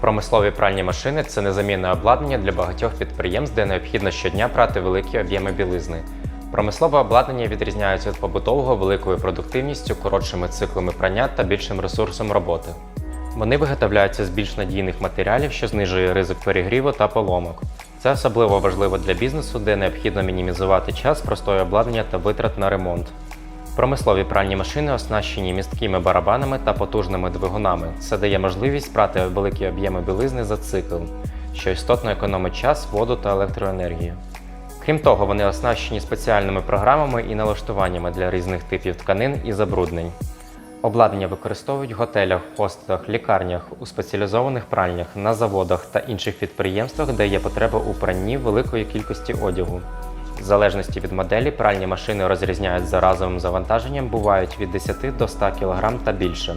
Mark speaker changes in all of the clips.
Speaker 1: Промислові пральні машини це незамінне обладнання для багатьох підприємств, де необхідно щодня прати великі об'єми білизни. Промислове обладнання відрізняється від побутового великою продуктивністю, коротшими циклами прання та більшим ресурсом роботи. Вони виготовляються з більш надійних матеріалів, що знижує ризик перегріву та поломок. Це особливо важливо для бізнесу, де необхідно мінімізувати час простої обладнання та витрат на ремонт. Промислові пральні машини оснащені місткими барабанами та потужними двигунами. Це дає можливість прати великі об'єми білизни за цикл, що істотно економить час, воду та електроенергію. Крім того, вони оснащені спеціальними програмами і налаштуваннями для різних типів тканин і забруднень. Обладнання використовують в готелях, хостелах, лікарнях, у спеціалізованих пральнях, на заводах та інших підприємствах, де є потреба у пранні великої кількості одягу. В залежності від моделі пральні машини розрізняють за разовим завантаженням, бувають від 10 до 100 кг та більше.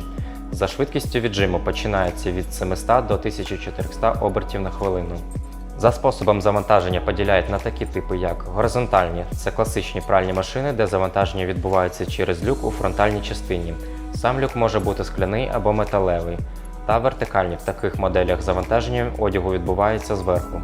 Speaker 1: За швидкістю віджиму починається від 700 до 1400 обертів на хвилину. За способом завантаження поділяють на такі типи, як горизонтальні це класичні пральні машини, де завантаження відбувається через люк у фронтальній частині. Сам люк може бути скляний або металевий, та вертикальні в таких моделях завантаження одягу відбувається зверху.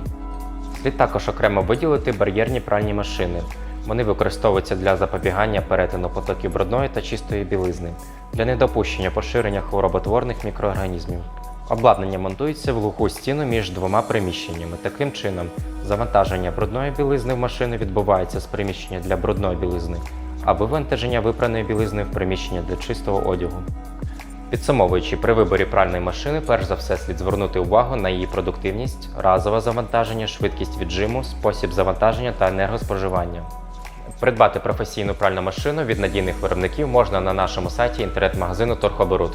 Speaker 1: Слід також окремо виділити бар'єрні пральні машини. Вони використовуються для запобігання перетину потоків брудної та чистої білизни, для недопущення поширення хвороботворних мікроорганізмів. Обладнання монтується в глуху стіну між двома приміщеннями. Таким чином, завантаження брудної білизни в машину відбувається з приміщення для брудної білизни, а вивантаження випраної білизни в приміщення для чистого одягу. Підсумовуючи, при виборі пральної машини, перш за все слід звернути увагу на її продуктивність, разове завантаження, швидкість віджиму, спосіб завантаження та енергоспоживання. Придбати професійну пральну машину від надійних виробників можна на нашому сайті інтернет-магазину Торхоборут.